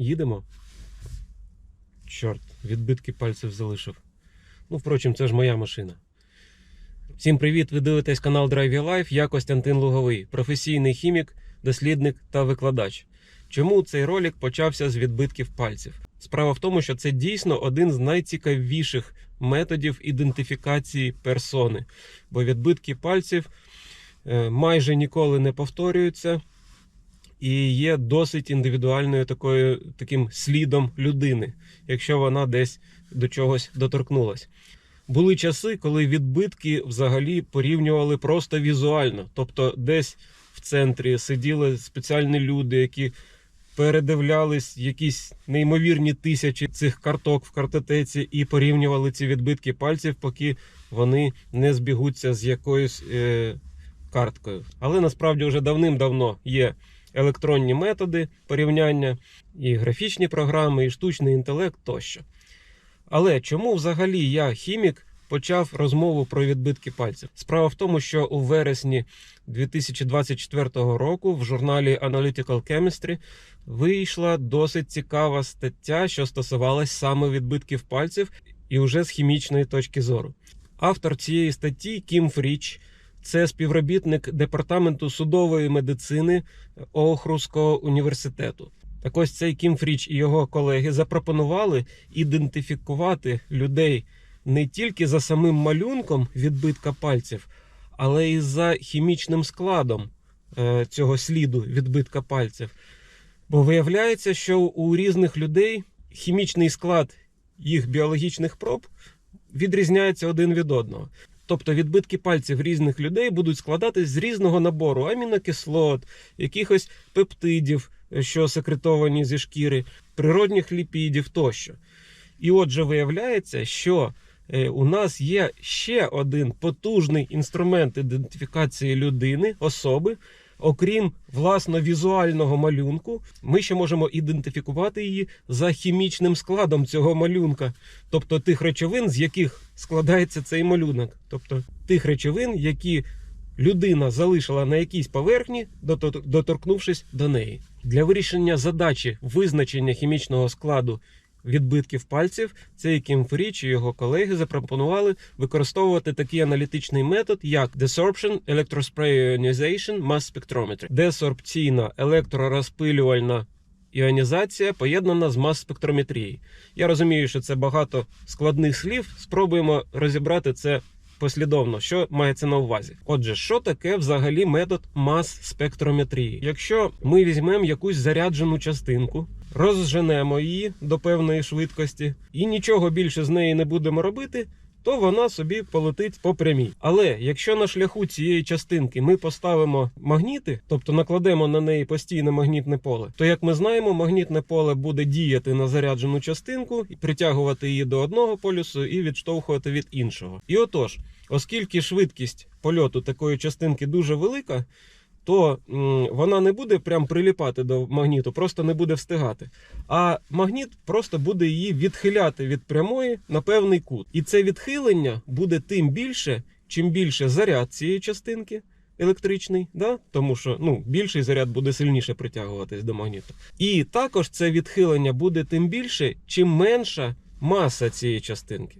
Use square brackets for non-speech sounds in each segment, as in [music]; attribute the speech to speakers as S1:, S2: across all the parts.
S1: Їдемо. Чорт, відбитки пальців залишив. Ну, впрочем, це ж моя машина. Всім привіт! Ви дивитесь канал Drive Your Life. Я Костянтин Луговий, професійний хімік, дослідник та викладач. Чому цей ролик почався з відбитків пальців? Справа в тому, що це дійсно один з найцікавіших методів ідентифікації персони, бо відбитки пальців е, майже ніколи не повторюються і є досить індивідуальною такою, таким слідом людини, якщо вона десь до чогось доторкнулась. Були часи, коли відбитки взагалі порівнювали просто візуально. Тобто, десь в центрі сиділи спеціальні люди, які передивлялись якісь неймовірні тисячі цих карток в картотеці і порівнювали ці відбитки пальців, поки вони не збігуться з якоюсь е, карткою. Але насправді вже давним-давно є електронні методи порівняння, і графічні програми, і штучний інтелект тощо. Але чому взагалі я, хімік, почав розмову про відбитки пальців? Справа в тому, що у вересні 2024 року в журналі Analytical Chemistry вийшла досить цікава стаття, що стосувалась саме відбитків пальців, і вже з хімічної точки зору. Автор цієї статті Кім Фріч. Це співробітник департаменту судової медицини Охруського університету. Так ось цей Кім Фріч і його колеги запропонували ідентифікувати людей не тільки за самим малюнком відбитка пальців, але й за хімічним складом е, цього сліду відбитка пальців. Бо виявляється, що у різних людей хімічний склад їх біологічних проб відрізняється один від одного. Тобто відбитки пальців різних людей будуть складатись з різного набору амінокислот, якихось пептидів, що секретовані зі шкіри, природних ліпідів тощо. І отже, виявляється, що е, у нас є ще один потужний інструмент ідентифікації людини, особи. Окрім власно візуального малюнку, ми ще можемо ідентифікувати її за хімічним складом цього малюнка, тобто тих речовин, з яких складається цей малюнок, тобто тих речовин, які людина залишила на якійсь поверхні, доторкнувшись до неї. Для вирішення задачі визначення хімічного складу відбитків пальців, цей Кім Фріч і його колеги запропонували використовувати такий аналітичний метод, як Desorption Electrospray Ionization Mass Spectrometry. Десорбційна електророзпилювальна іонізація поєднана з мас-спектрометрією. Я розумію, що це багато складних слів. Спробуємо розібрати це послідовно, що мається на увазі. Отже, що таке взагалі метод мас-спектрометрії? Якщо ми візьмемо якусь заряджену частинку, розженемо її до певної швидкості і нічого більше з неї не будемо робити. То вона собі полетить по прямій. Але якщо на шляху цієї частинки ми поставимо магніти, тобто накладемо на неї постійне магнітне поле, то як ми знаємо, магнітне поле буде діяти на заряджену частинку і притягувати її до одного полюсу і відштовхувати від іншого. І отож, оскільки швидкість польоту такої частинки дуже велика, то вона не буде прям приліпати до магніту, просто не буде встигати. А магніт просто буде її відхиляти від прямої на певний кут. І це відхилення буде тим більше, чим більше заряд цієї частинки. Електричний, да? тому що ну, більший заряд буде сильніше притягуватись до магніту. І також це відхилення буде тим більше, чим менша маса цієї частинки.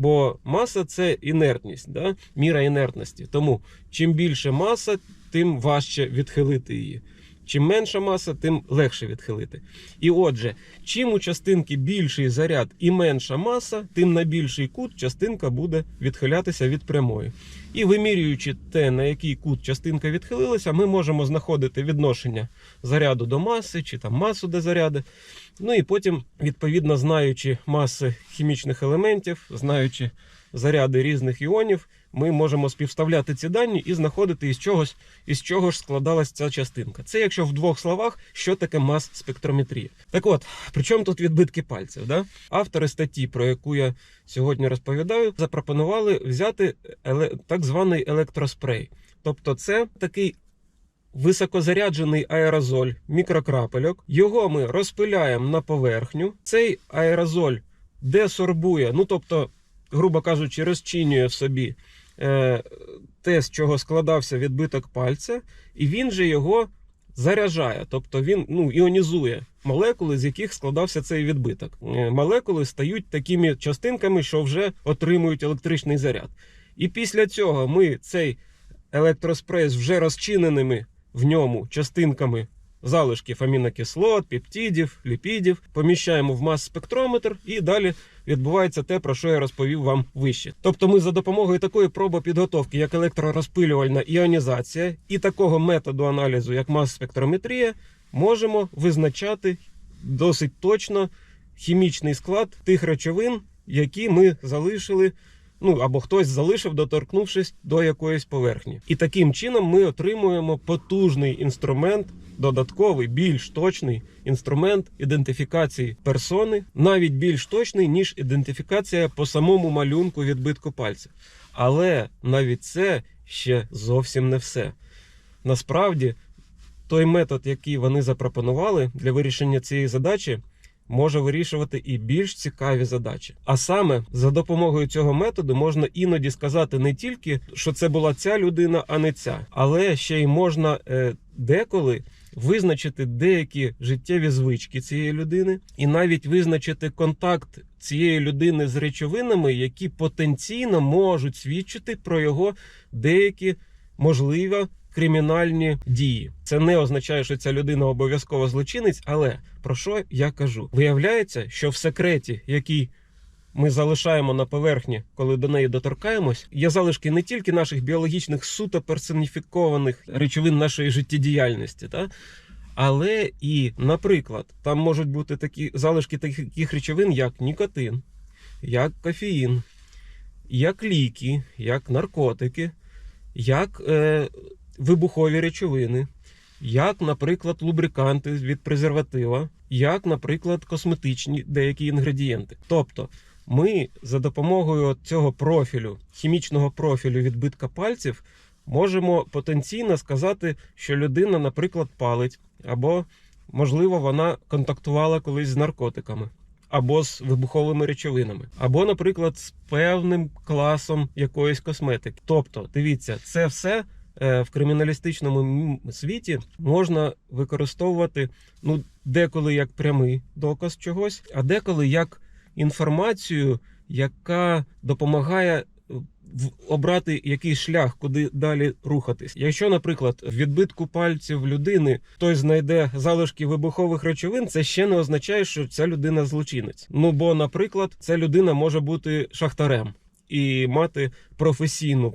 S1: Бо маса це інертність, да? міра інертності. Тому чим більше маса, тим важче відхилити її. Чим менша маса, тим легше відхилити. І отже, чим у частинки більший заряд і менша маса, тим на більший кут частинка буде відхилятися від прямої. І вимірюючи те, на який кут частинка відхилилася, ми можемо знаходити відношення заряду до маси чи там масу до заряду. Ну і потім, відповідно, знаючи маси хімічних елементів, знаючи заряди різних іонів, ми можемо співставляти ці дані і знаходити із чогось, із чого ж складалась ця частинка. Це якщо в двох словах, що таке мас-спектрометрія. Так от, при чому тут відбитки пальців? Да? Автори статті, про яку я сьогодні розповідаю, запропонували взяти так званий електроспрей. Тобто, це такий високозаряджений аерозоль мікрокрапельок. Його ми розпиляємо на поверхню. Цей аерозоль десорбує, ну тобто, грубо кажучи, розчинює в собі те, з чого складався відбиток пальця, і він же його заряджає, тобто він ну, іонізує молекули, з яких складався цей відбиток. Е, Молекули стають такими частинками, що вже отримують електричний заряд. І після цього ми цей електроспрес вже розчиненими в ньому частинками залишків амінокислот, пептидів, ліпідів поміщаємо в мас-спектрометр і далі відбувається те, про що я розповів вам вище. Тобто ми за допомогою такої пробопідготовки, як електророзпилювальна іонізація, і такого методу аналізу, як мас-спектрометрія, можемо визначати досить точно хімічний склад тих речовин, які ми залишили. Ну або хтось залишив, доторкнувшись до якоїсь поверхні. І таким чином ми отримуємо потужний інструмент, додатковий, більш точний інструмент ідентифікації персони, навіть більш точний, ніж ідентифікація по самому малюнку відбитку пальця. Але навіть це ще зовсім не все. Насправді, той метод, який вони запропонували для вирішення цієї задачі, може вирішувати і більш цікаві задачі. А саме за допомогою цього методу можна іноді сказати не тільки, що це була ця людина, а не ця, але ще й можна е, деколи визначити деякі життєві звички цієї людини, і навіть визначити контакт цієї людини з речовинами, які потенційно можуть свідчити про його деякі можливо кримінальні дії. Це не означає, що ця людина обов'язково злочинець, але про що я кажу? Виявляється, що в секреті, який ми залишаємо на поверхні, коли до неї доторкаємось, є залишки не тільки наших біологічних суто персоніфікованих речовин нашої життєдіяльності, та? але і, наприклад, там можуть бути такі залишки таких речовин, як нікотин, як кофеїн, як ліки, як наркотики, як е, вибухові речовини, як, наприклад, лубриканти від презерватива, як, наприклад, косметичні деякі інгредієнти. Тобто, ми за допомогою цього профілю, хімічного профілю відбитка пальців, можемо потенційно сказати, що людина, наприклад, палить, або, можливо, вона контактувала колись з наркотиками. Або з вибуховими речовинами, або, наприклад, з певним класом якоїсь косметики. Тобто, дивіться, це все е, в криміналістичному світі можна використовувати ну, деколи як прямий доказ чогось, а деколи як інформацію, яка допомагає е, обрати якийсь шлях, куди далі рухатись. Якщо, наприклад, в відбитку пальців людини хтось знайде залишки вибухових речовин, це ще не означає, що ця людина злочинець. Ну бо, наприклад, ця людина може бути шахтарем і мати професійну.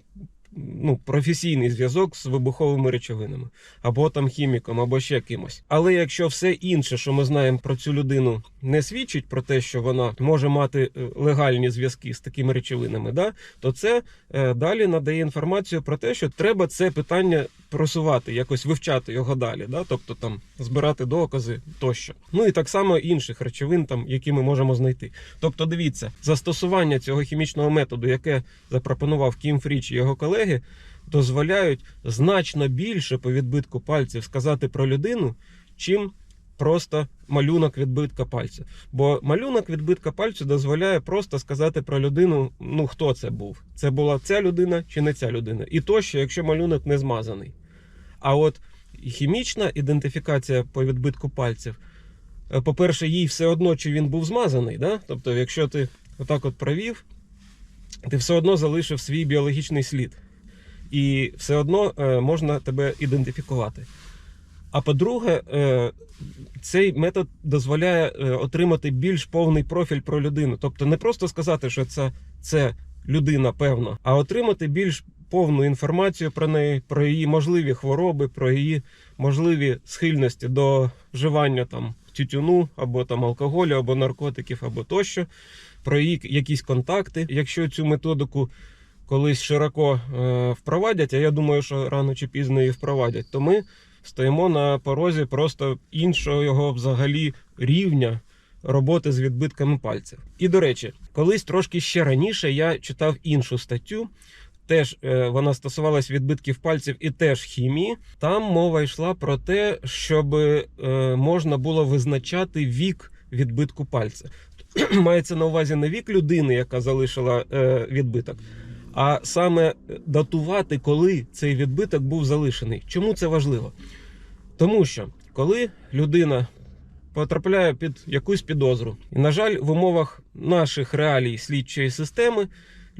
S1: Ну, професійний зв'язок з вибуховими речовинами, або там хіміком, або ще кимось. Але якщо все інше, що ми знаємо про цю людину, не свідчить про те, що вона може мати е, легальні зв'язки з такими речовинами, да, то це е, далі надає інформацію про те, що треба це питання просувати, якось вивчати його далі, да, тобто там збирати докази тощо. Ну і так само інших речовин, там, які ми можемо знайти. Тобто, дивіться, застосування цього хімічного методу, яке запропонував Кім Фріч і його колеги, дозволяють значно більше по відбитку пальців сказати про людину, чим просто малюнок відбитка пальця. Бо малюнок відбитка пальцю дозволяє просто сказати про людину, ну хто це був. Це була ця людина чи не ця людина. І тощо, якщо малюнок не змазаний. А от хімічна ідентифікація по відбитку пальців, е, по-перше, їй все одно, чи він був змазаний. Да? Тобто, якщо ти отак от провів, ти все одно залишив свій біологічний слід. І все одно е, можна тебе ідентифікувати. А по-друге, е, цей метод дозволяє отримати більш повний профіль про людину. Тобто не просто сказати, що це, це людина певна, а отримати більш повну інформацію про неї, про її можливі хвороби, про її можливі схильності до вживання там тютюну або там алкоголю, або наркотиків, або тощо, про її якісь контакти. Якщо цю методику колись широко е, впровадять, а я думаю, що рано чи пізно її впровадять, то ми стоїмо на порозі просто іншого його взагалі рівня роботи з відбитками пальців. І до речі, колись трошки ще раніше я читав іншу статтю. Теж е, вона стосувалась відбитків пальців і теж хімії. Там мова йшла про те, щоб е, можна було визначати вік відбитку пальця. [clears throat] Мається на увазі не вік людини, яка залишила е, відбиток, а саме датувати, коли цей відбиток був залишений. Чому це важливо? Тому що коли людина потрапляє під якусь підозру, і, на жаль, в умовах наших реалій слідчої системи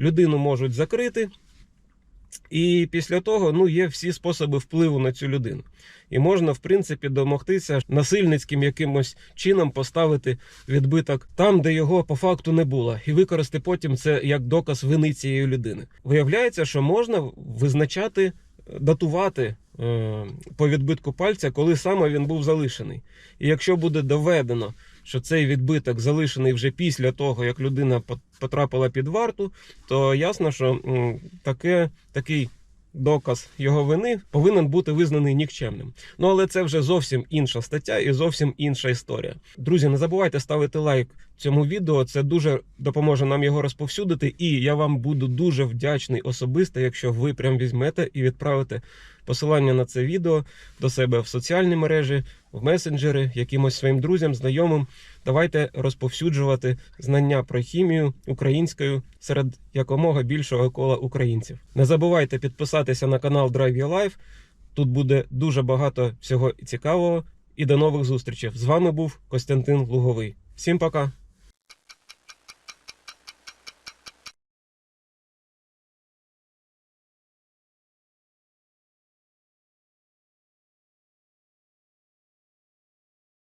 S1: людину можуть закрити. І після того ну, є всі способи впливу на цю людину. І можна, в принципі, домогтися насильницьким якимось чином поставити відбиток там, де його по факту не було, і використати потім це як доказ вини цієї людини. Виявляється, що можна визначати, датувати е, по відбитку пальця, коли саме він був залишений. І якщо буде доведено, що цей відбиток залишений вже після того, як людина потрапила під варту, то ясно, що таке, такий доказ його вини повинен бути визнаний нікчемним. Ну але це вже зовсім інша стаття і зовсім інша історія. Друзі, не забувайте ставити лайк цьому відео. Це дуже допоможе нам його розповсюдити. І я вам буду дуже вдячний особисто, якщо ви прям візьмете і відправите посилання на це відео до себе в соціальні мережі, в месенджери, якимось своїм друзям, знайомим. Давайте розповсюджувати знання про хімію українською серед якомога більшого кола українців. Не забувайте підписатися на канал Drive Your Life. Тут буде дуже багато всього цікавого. І до нових зустрічей. З вами був Костянтин Луговий. Всім пока!